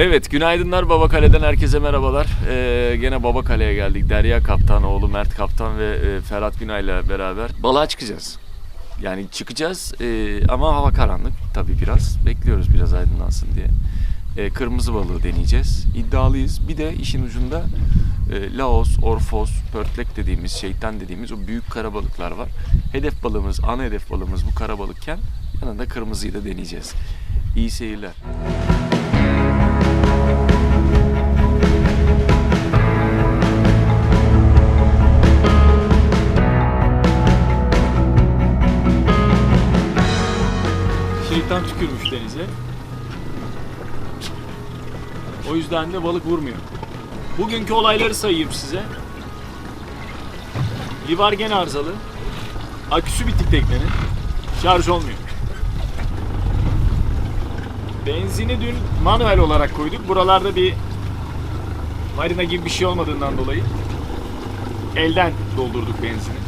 Evet, günaydınlar Baba Kale'den herkese merhabalar. Ee, gene Baba Kale'ye geldik. Derya Kaptan, oğlu Mert Kaptan ve e, Ferhat Günay'la beraber balığa çıkacağız. Yani çıkacağız e, ama hava karanlık tabii biraz. Bekliyoruz biraz aydınlansın diye. E, kırmızı balığı deneyeceğiz. İddialıyız. Bir de işin ucunda e, Laos, Orfos, Pörtlek dediğimiz, şeytan dediğimiz o büyük karabalıklar var. Hedef balığımız, ana hedef balığımız bu karabalıkken yanında kırmızıyı da deneyeceğiz. İyi seyirler. Şeytan tükürmüş denize. O yüzden de balık vurmuyor. Bugünkü olayları sayayım size. Livar gene arızalı. Aküsü bitik teknenin. Şarj olmuyor. Benzini dün manuel olarak koyduk. Buralarda bir marina gibi bir şey olmadığından dolayı elden doldurduk benzini.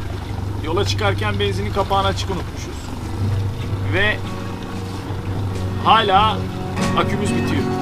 Yola çıkarken benzinin kapağını açık unutmuşuz. Ve hala akümüz bitiyor.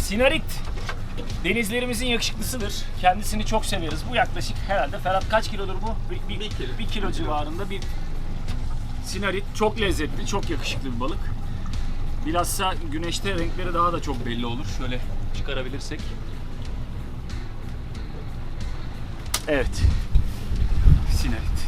Sinarit denizlerimizin yakışıklısıdır. Kendisini çok severiz. Bu yaklaşık herhalde Ferhat kaç kilodur bu? Bir, bir, kilo. bir kilo civarında bir Sinarit. Çok lezzetli, çok yakışıklı bir balık. Bilhassa güneşte renkleri daha da çok belli olur. Şöyle çıkarabilirsek. Evet. Sinarit.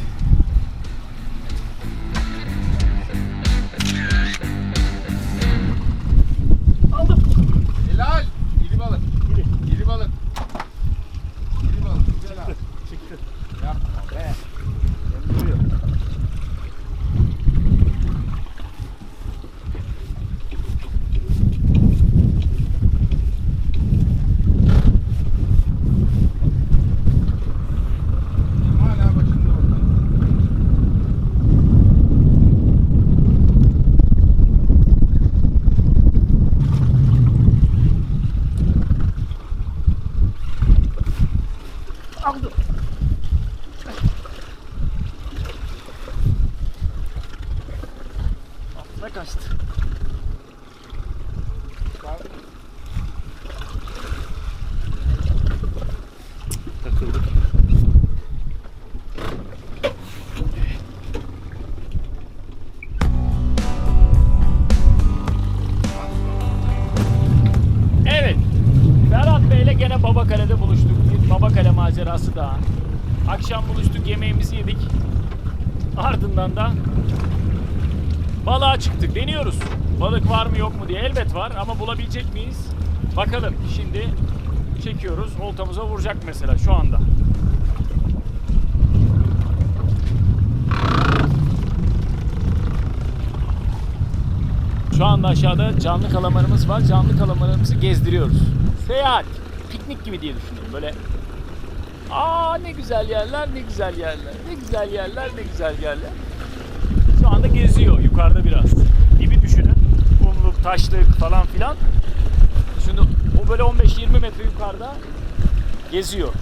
Gene Babakale'de buluştuk. Bir Babakale macerası daha. Akşam buluştuk, yemeğimizi yedik. Ardından da balığa çıktık. Deniyoruz. Balık var mı yok mu diye. Elbet var ama bulabilecek miyiz? Bakalım. Şimdi çekiyoruz. Oltamıza vuracak mesela şu anda. Şu anda aşağıda canlı kalamarımız var. Canlı kalamarımızı gezdiriyoruz. Seyahat, piknik gibi diye düşünüyorum. Böyle aa ne güzel yerler, ne güzel yerler, ne güzel yerler, ne güzel yerler. Şu anda geziyor. yukarıda biraz. Dibi düşünün. Kumluk, taşlık falan filan. Şimdi o böyle 15-20 metre yukarıda geziyor.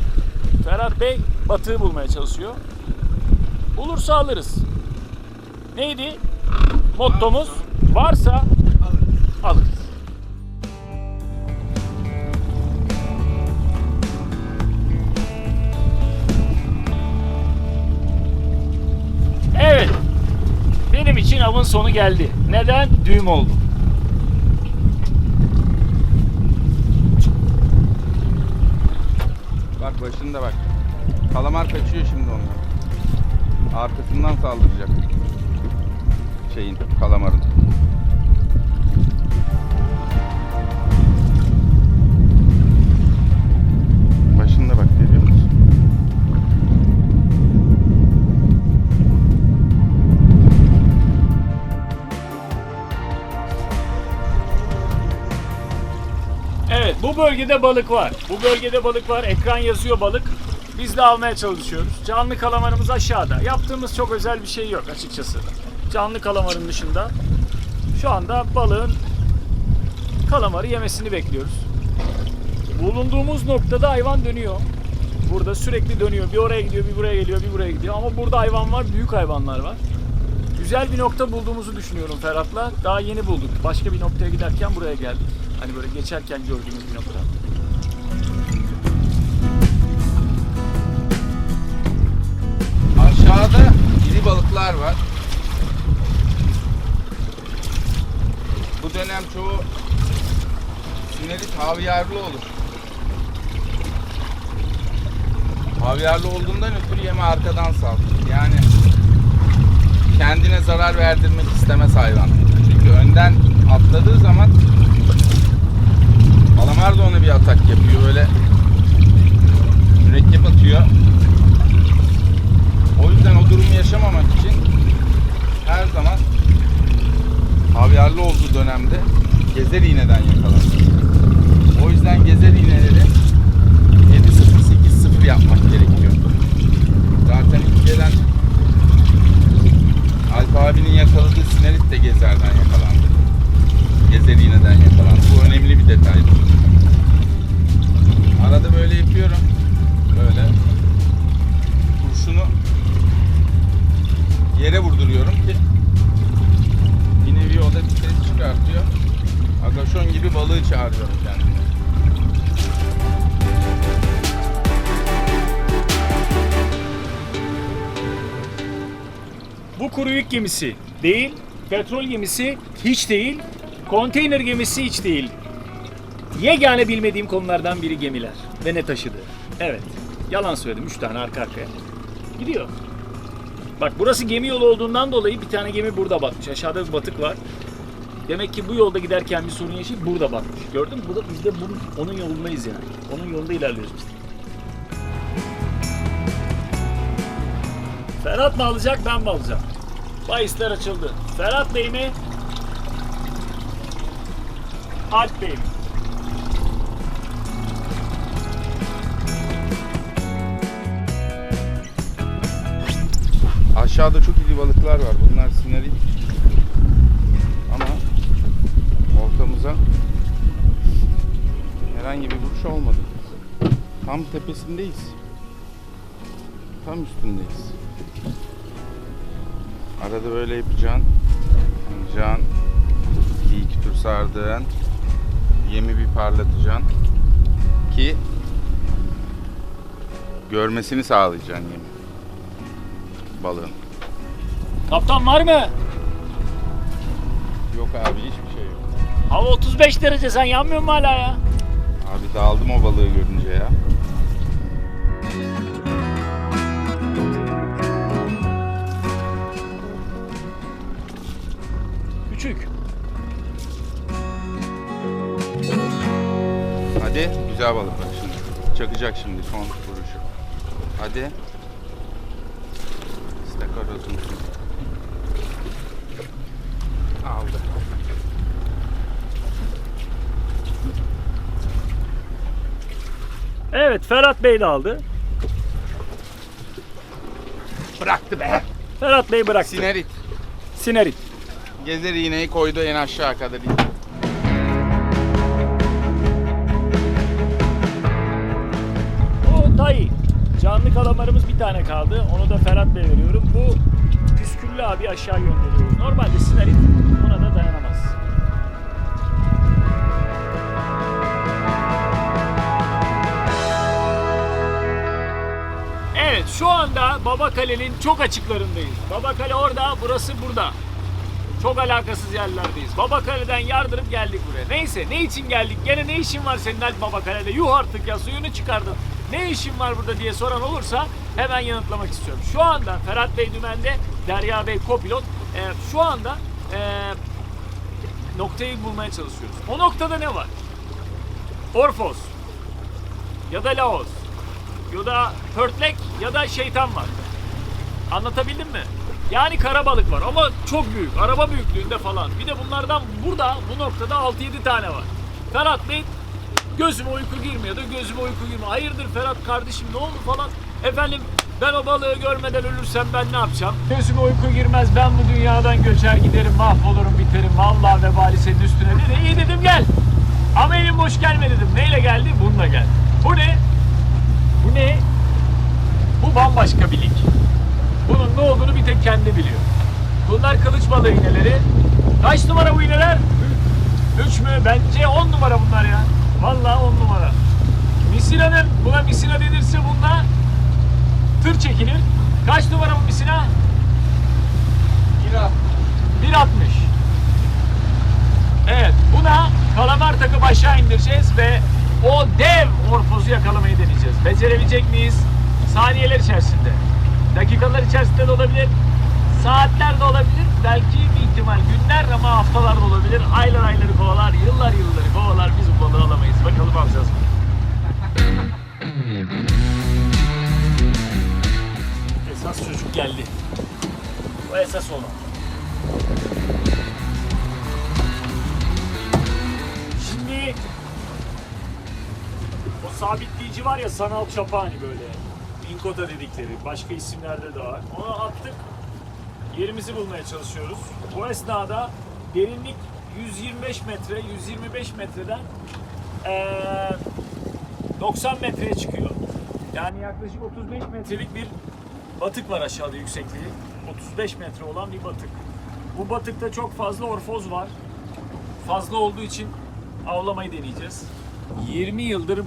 Ferhat Bey batığı bulmaya çalışıyor. Bulursa alırız. Neydi? Mottomuz varsa Avın sonu geldi. Neden? Düğüm oldu. Bak başında bak. Kalamar kaçıyor şimdi ondan. Arkasından saldıracak. Şeyin, kalamarın. Bölgede balık var. Bu bölgede balık var. Ekran yazıyor balık. Biz de almaya çalışıyoruz. Canlı kalamarımız aşağıda. Yaptığımız çok özel bir şey yok açıkçası. Canlı kalamarın dışında şu anda balığın kalamarı yemesini bekliyoruz. Bulunduğumuz noktada hayvan dönüyor. Burada sürekli dönüyor. Bir oraya gidiyor, bir buraya geliyor, bir buraya gidiyor. Ama burada hayvan var, büyük hayvanlar var. Güzel bir nokta bulduğumuzu düşünüyorum Ferhat'la. Daha yeni bulduk. Başka bir noktaya giderken buraya geldik. Hani böyle geçerken gördüğümüz bir nokta. Aşağıda iri balıklar var. Bu dönem çoğu sinerit havyarlı olur. Havyarlı olduğundan ötürü yeme arkadan sal. Yani kendine zarar verdirmek istemez hayvan. Çünkü önden atladığı zaman Alamar da ona bir atak yapıyor. Böyle mürekkep atıyor. O yüzden o durumu yaşamamak için her zaman havyarlı olduğu dönemde gezer iğneden yakalanır. O yüzden gezer iğneleri 7.0-8.0 yapmak gerekiyor. Zaten ilk gelen Alp abinin yakaladığı sinerit de gezerden yakalandı. Gezer iğneden yakalandı. Bu önemli bir detaydır. Arada böyle yapıyorum. Böyle kurşunu yere vurduruyorum ki bir nevi o da bir ses çıkartıyor. Agaşon gibi balığı çağırıyorum kendime. Bu kuru yük gemisi değil, petrol gemisi hiç değil, konteyner gemisi hiç değil. Yegane bilmediğim konulardan biri gemiler ve ne taşıdı. Evet, yalan söyledim. Üç tane arka arkaya. Gidiyor. Bak burası gemi yolu olduğundan dolayı bir tane gemi burada batmış. Aşağıda bir batık var. Demek ki bu yolda giderken bir sorun yaşayıp burada batmış. Gördün mü? Burada biz de bunun, onun yolundayız yani. Onun yolunda ilerliyoruz biz. Ferhat mı alacak ben mi alacağım? Bahisler açıldı. Ferhat Bey mi? Alp Bey mi? Aşağıda çok iri balıklar var. Bunlar sinerit. Ama oltamıza herhangi bir vuruş olmadı. Tam tepesindeyiz. Tam üstündeyiz. Arada böyle yapacaksın. Can bir iki tur sardığın yemi bir parlatacaksın ki görmesini sağlayacaksın yemi balığın. Kaptan var mı? Yok abi hiçbir şey yok. Hava 35 derece sen yanmıyor mu hala ya? Abi dağıldım o balığı görünce ya. Küçük. Hadi güzel balık bak şimdi. Çakacak şimdi son vuruşu. Hadi. İstakoz olsun. Aldı. Evet Ferhat Bey de aldı. Bıraktı be. Ferhat Bey bıraktı. Sinerit. Sinerit. Gezer iğneyi koydu en aşağı kadar. Bu dayı. Canlı kalamarımız bir tane kaldı. Onu da Ferhat Bey veriyorum. Bu püsküllü abi aşağı gönderiyoruz. Normalde sinarit buna da dayanamaz. Evet şu anda Babakale'nin çok açıklarındayız. Babakale orada, burası burada. Çok alakasız yerlerdeyiz. Babakale'den yardırıp geldik buraya. Neyse ne için geldik? Gene ne işin var senin Alp Babakale'de? Yuh artık ya suyunu çıkardın. Ne işin var burada diye soran olursa hemen yanıtlamak istiyorum. Şu anda Ferhat Bey dümende, Derya Bey kopilot. Ee, şu anda ee, noktayı bulmaya çalışıyoruz. O noktada ne var? Orfos ya da Laos ya da Pörtlek ya da şeytan var. Anlatabildim mi? Yani karabalık var ama çok büyük. Araba büyüklüğünde falan. Bir de bunlardan burada bu noktada 6-7 tane var. Ferhat Bey gözüme uyku girmiyordu. Gözüme uyku girmiyor. Hayırdır Ferhat kardeşim ne oldu falan. Efendim ben o balığı görmeden ölürsem ben ne yapacağım? Gözüme uyku girmez. Ben bu dünyadan göçer giderim. Mahvolurum biterim. Vallahi vebali senin üstüne dedi. İyi dedim gel. Ama elim boş gelme dedim. Neyle geldi? Bununla geldi. Bu ne? Bu ne? Bu bambaşka bir lig. Bunun ne olduğunu bir tek kendi biliyor. Bunlar kılıç balığı iğneleri. Kaç numara bu iğneler? 3 mü? Bence 10 numara bunlar ya. Vallahi 10 numara. Misina'nın, buna misina denirse bunda tır çekilir. Kaç numara bu misina? 1.60. Evet, buna kalamar takıp aşağı indireceğiz ve o dev orpozu yakalamayı deneyeceğiz. Becerebilecek miyiz? Saniyeler içerisinde. Dakikalar içerisinde de olabilir. Saatler de olabilir. Belki bir ihtimal günler ama haftalar da olabilir. Aylar ayları kovalar, yıllar yılları kovalar. Biz bu balığı alamayız. Bakalım alacağız mı? Esas çocuk geldi. Bu esas olan. Şimdi o sabitleyici var ya sanal çapa hani böyle. Inkota dedikleri. Başka isimlerde de var. Onu attık. Yerimizi bulmaya çalışıyoruz. Bu esnada derinlik 125 metre, 125 metreden eee 90 metreye çıkıyor. Yani yaklaşık 35 metrelik bir batık var aşağıda yüksekliği. 35 metre olan bir batık. Bu batıkta çok fazla orfoz var. Fazla olduğu için avlamayı deneyeceğiz. 20 yıldır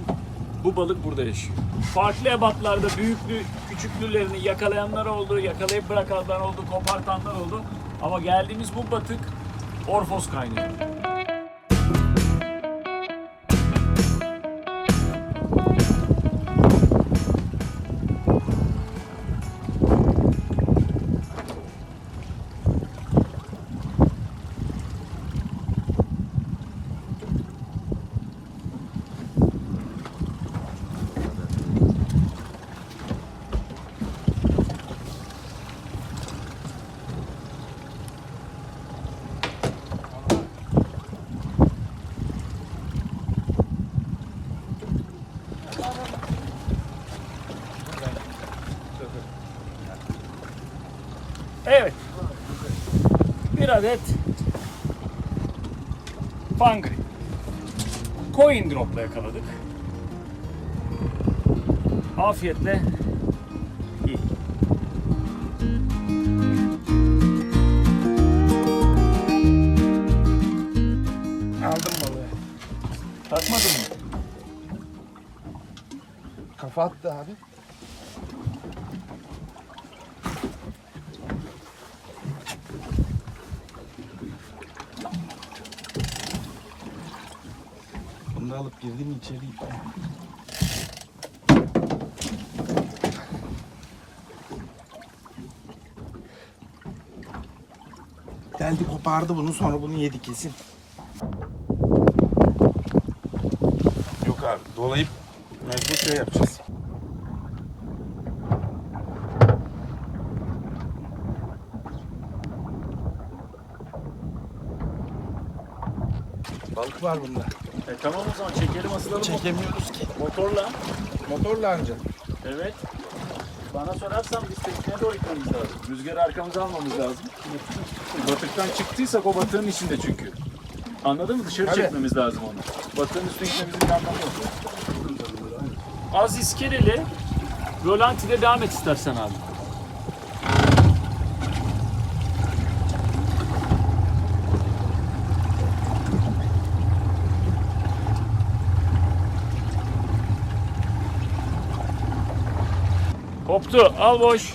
bu balık burada yaşıyor. Farklı ebatlarda büyüklü, küçüklülerini yakalayanlar oldu, yakalayıp bırakanlar oldu, kopartanlar oldu. Ama geldiğimiz bu batık orfoz kaynıyor. Adet Fangri. Coin drop'la yakaladık. Afiyetle iyi. Aldım balığı. Takmadın mı? Kafa attı abi. Da alıp girdim içeri. Deldi kopardı bunu sonra bunu yedi kesin. Yok abi dolayıp Balık var bunda. E tamam o zaman çekelim asılalım Çekemiyoruz ki. motorla. Motorla anca. Evet. Bana sorarsan biz tekneye doğru gitmemiz lazım. Rüzgarı arkamıza almamız lazım. Batıktan çıktıysak o batığın içinde çünkü. Anladın mı? Dışarı Tabii. çekmemiz lazım onu. Batığın üstüne gitmemizin bir anlamı yok. Az iskeleli. Rolanti'de devam et istersen abi. Koptu. Al boş.